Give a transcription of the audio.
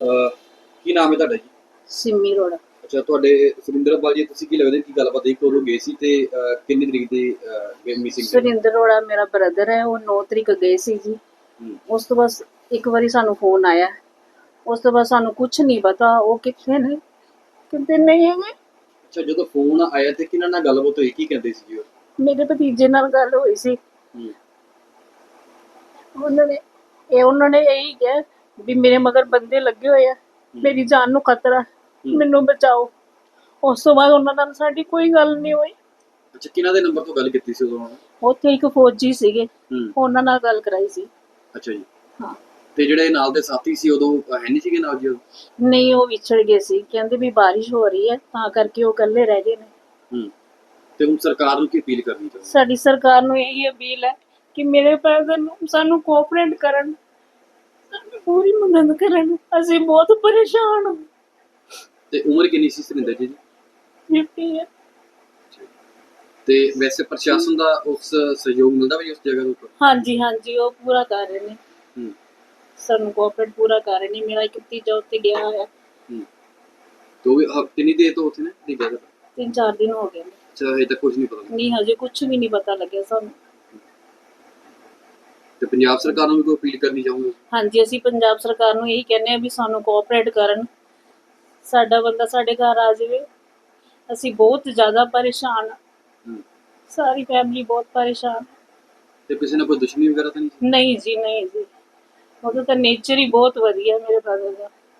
ਅਹ ਕੀ ਨਾਮ ਹੈ ਤੁਹਾਡਾ ਜੀ? ਸਿੰਮੀ ਰੋਡ ਅੱਛਾ ਤੁਹਾਡੇ ਸੁਰਿੰਦਰਪਾਲ ਜੀ ਤੁਸੀਂ ਕੀ ਲੱਗਦੇ ਕੀ ਗੱਲਬਾਤ ਹੈ ਕਦੋਂ ਗਏ ਸੀ ਤੇ ਅਹ, ਕਿੰਨੀ ਤਰੀਕ ਦੀ ਮਿਸਿੰਗ ਸੁਰਿੰਦਰ ਰੋੜਾ ਮੇਰਾ ਬ੍ਰਦਰ ਹੈ ਉਹ 9 ਤਰੀਕ ਗਏ ਸੀ ਜੀ। ਉਸ ਤੋਂ ਬਾਅਦ ਇੱਕ ਵਾਰੀ ਸਾਨੂੰ ਫੋਨ ਆਇਆ। ਉਸ ਤੋਂ ਬਾਅਦ ਸਾਨੂੰ ਕੁਝ ਨਹੀਂ ਪਤਾ ਉਹ ਕਿੱਥੇ ਨੇ? ਕਿਤੇ ਨਹੀਂ ਹੈਗੇ। ਅੱਛਾ ਜਦੋਂ ਫੋਨ ਆਇਆ ਤੇ ਕਿਹਨਾਂ ਨਾਲ ਗੱਲਬਾਤ ਹੋਈ? ਕੀ ਕਹਿੰਦੇ ਸੀ ਜੀ ਉਹ? ਮੇਰੇ ਭਤੀਜੇ ਨਾਲ ਗੱਲ ਹੋਈ ਸੀ। ਹੂੰ। ਉਹਨਾਂ ਨੇ ਇਹ ਉਹਨਾਂ ਨੇ ਇਹੀ ਕਿਹਾ ਵੀ ਮੇਰੇ ਮਗਰ ਬੰਦੇ ਲੱਗੇ ਹੋਏ ਆ। ਮੇਰੀ ਜਾਨ ਨੂੰ ਖਤਰਾ। ਮੈਨੂੰ ਬਚਾਓ। ਉਸ ਤੋਂ ਬਾਅਦ ਉਹਨਾਂ ਨਾਲ ਸਾਡੀ ਕੋਈ ਗੱਲ ਨਹੀਂ ਹੋਈ। ਅੱਛਾ ਕਿਹਨਾਂ ਦੇ ਨੰਬਰ ਤੋਂ ਗੱਲ ਕੀਤੀ ਸੀ ਉਦੋਂ? ਉੱਥੇ ਇੱਕ ਫੌਜੀ ਸੀਗੇ। ਉਹਨਾਂ ਨਾਲ ਗੱਲ ਕਰਾਈ ਸੀ। ਅੱਛਾ ਜੀ। ਹਾਂ। ਤੇ ਜਿਹੜੇ ਨਾਲ ਦੇ ਸਾਥੀ ਸੀ ਉਦੋਂ ਹੈ ਨਹੀਂ ਸੀਗੇ ਨਾਲ ਜੀ? ਨਹੀਂ ਉਹ ਵਿਛੜ ਗਏ ਸੀ। ਕਹਿੰਦੇ ਵੀ ਬਾਰਿਸ਼ ਹੋ ਰਹੀ ਹੈ ਤਾਂ ਕਰਕੇ ਉਹ ਇਕੱਲੇ ਰਹਿ ਗਏ ਨੇ। ਹੂੰ। ਤੇ ਹੁਣ ਸਰਕਾਰ ਨੂੰ ਕੀ ਅਪੀਲ ਕਰਨੀ ਚਾਹੁੰਦੇ ਸਾਡੀ ਸਰਕਾਰ ਨੂੰ ਇਹੀ ਅਪੀਲ ਹੈ ਕਿ ਮੇਰੇ ਬ੍ਰਦਰ ਨੂੰ ਸਾਨੂੰ ਕੋਆਪਰੇਟ ਕਰਨ। ਪੂਰੀ ਮਦਦ ਕਰਨ। ਅਸੀਂ ਬਹੁਤ ਪਰੇਸ਼ਾਨ ਹਾਂ। ਤੇ ਉਮਰ ਕਿੰਨੀ ਸੀ ਸੁਰਿੰਦਰ ਜੀ ਦੀ? 50 ਹੈ। ਤੇ ਵੈਸੇ ਪ੍ਰਸ਼ਾਸਨ ਦਾ ਉਸ ਸਹਿਯੋਗ ਮਿਲਦਾ ਵੀ ਉਸ ਜਗ੍ਹਾ ਦੇ ਉੱਪਰ? ਹਾਂਜੀ ਹਾਂਜੀ ਉਹ ਪੂਰਾ ਕਰ ਰਹੇ ਨੇ। ਹੂੰ। ਸਾਨੂੰ ਕੋਆਪਰੇਟ ਪੂਰਾ ਕਰ ਰਹੇ ਨੇ। ਮੇਰਾ ਇੱਕ ਭਤੀਜਾ ਉੱਤੇ ਗਿਆ ਹੋਇਆ। ਹੂੰ। ਤੇ ਵੀ ਆਹ ਕਿੰਨੀ ਦੇਰ ਤੋਂ ਉੱਥੇ ਨੇ? ਨਹੀਂ ਗਿਆ ਤਿੰਨ ਚਾਰ ਦਿਨ ਹੋ ਗਏ ਨੇ। ਅੱਛਾ ਇਹ ਤਾਂ ਕੁਝ ਨਹੀਂ ਪਤਾ ਨਹੀਂ ਹਜੇ ਕੁਝ ਵੀ ਨਹੀਂ ਪਤਾ ਲੱਗਿਆ ਸਾਨੂੰ। ਤੇ ਪੰਜਾਬ ਸਰਕਾਰ ਨੂੰ ਵੀ ਕੋਈ ਅਪੀਲ ਕਰਨੀ ਚਾਹੋਗੇ ਹਾਂਜੀ ਅਸੀਂ ਪੰਜਾਬ ਸਰਕਾਰ ਨੂੰ ਇਹੀ ਕਹਿੰਦੇ ਆ ਵੀ ਸਾਨੂੰ ਕੋਆਪਰੇਟ ਕਰਨ ਸਾਡਾ ਬੰਦਾ ਸਾਡੇ ਘਰ ਆ ਜਾਵੇ ਅਸੀਂ ਬਹੁਤ ਜ਼ਿਆਦਾ ਪਰੇਸ਼ਾਨ। ਹੂੰ ਸਾਰੀ ਫੈਮਿਲੀ ਬਹੁਤ ਪਰੇਸ਼ਾਨ। ਤੇ ਕਿਸੇ ਨਾਲ ਕੋਈ ਦੁਸ਼ਮਣੀ ਵਗੈਰਾ ਤਾਂ ਨਹੀਂ? ਨਹੀਂ ਜੀ ਨਹੀਂ ਜੀ ਉਹਦਾ ਤਾਂ ਨੇਚਰ ਹੀ ਬਹੁਤ ਵਧੀਆ ਮੇਰੇ ਬ੍ਰਦਰ ਦਾ